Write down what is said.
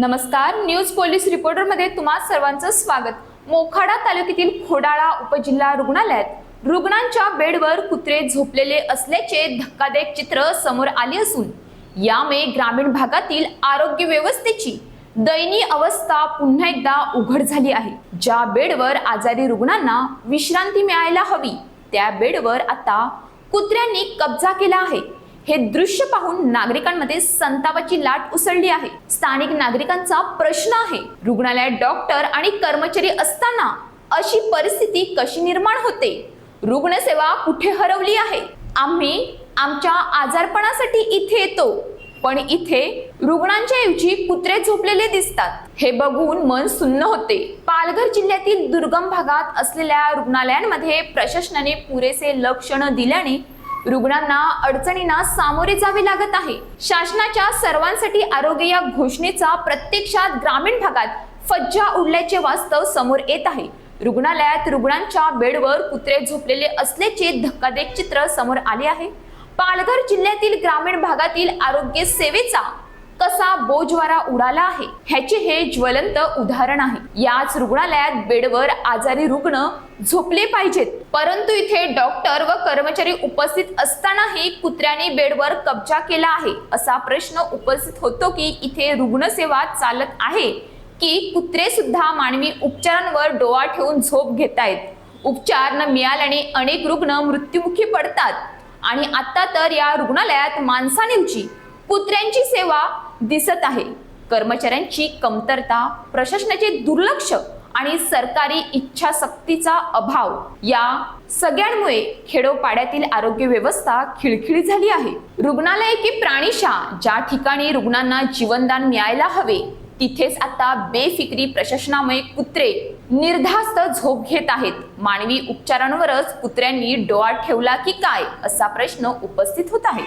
नमस्कार. News police रिपोर्टरमध्ये तुम्हा सर्वांचं स्वागत. मोखाडा तालुक्यातील खोडाळा उपजिल्हा रुग्णालयात रुग्णांच्या बेडवर कुत्रे झोपलेले असल्याचे धक्कादायक चित्र समोर आले असून यामुळे ग्रामीण भागातील आरोग्य व्यवस्थेची दयनीय अवस्था पुन्हा एकदा उघड झाली आहे. ज्या बेडवर आजारी रुग्णांना विश्रांती मिळायला हवी त्या बेडवर आता कुत्र्यांनी कब्जा केला आहे. हे दृश्य पाहून नागरिकांमध्ये संतापाची लाट उसळली आहे. स्थानिक नागरिकांचा प्रश्न आहे रुग्णालयात डॉक्टर आणि कर्मचारी असताना अशी परिस्थिती कशी निर्माण होते? रुग्णसेवा कुठे हरवली आहे? आम्ही आमच्या आजारपणासाठी इथे येतो पण इथे रुग्णांच्या ऐवजी कुत्रे झोपलेले दिसतात. हे बघून मन सुन्न होते. पालघर जिल्ह्यातील दुर्गम भागात असलेल्या रुग्णालयांमध्ये प्रशासनाने पुरेसे लक्ष न दिल्याने रुग्णांना अडचणींना सामोरे जावे लागत आहे. शासनाच्या सर्वांसाठी आरोग्य या घोषणेचा प्रत्यक्षात ग्रामीण भागात फज्जा उडल्याचे वास्तव समोर येत आहे. रुग्णालयात रुग्णांच्या बेडवर कुत्रे झोपलेले असल्याचे धक्कादायक चित्र समोर आले आहे. पालघर जिल्ह्यातील ग्रामीण भागातील आरोग्य सेवेचा कसा बोजवारा उडाला आहे? ह्याचे हे ज्वलंत उदाहरण आहे. याच रुग्णालयात बेडवर आजारी रुग्ण झोपले पाहिजेत. परंतु इथे डॉक्टर व कर्मचारी उपस्थित असतानाही कुत्र्याने बेडवर कब्जा केला आहे. असा प्रश्न उपस्थित होतो की इथे रुग्णसेवा चालत आहे की कुत्रे सुद्धा मानवी उपचारांवर डोळा ठेवून झोप घेतायत? उपचार न मिळाल्याने अनेक रुग्ण मृत्युमुखी पडतात. आणि आता तर या रुग्णालयात माणसांऐवजी कुत्र्यांची सेवा दिसत आहे. कर्मचाऱ्यांची कमतरता प्रशासनाचे दुर्लक्ष आणि सरकारी इच्छाशक्तीचा अभाव या सगळ्यांमुळे खेडोपाड्यातील आरोग्य व्यवस्था खिळखिळी झाली आहे. रुग्णालय की प्राणीशा ज्या ठिकाणी रुग्णांना जीवनदान मिळायला हवे तिथेच आता बेफिक्री प्रशासनामुळे कुत्रे निर्धास्त झोप घेत आहेत. मानवी उपचारांवरच कुत्र्यांनी डोळा ठेवला की काय असा प्रश्न उपस्थित होत आहे.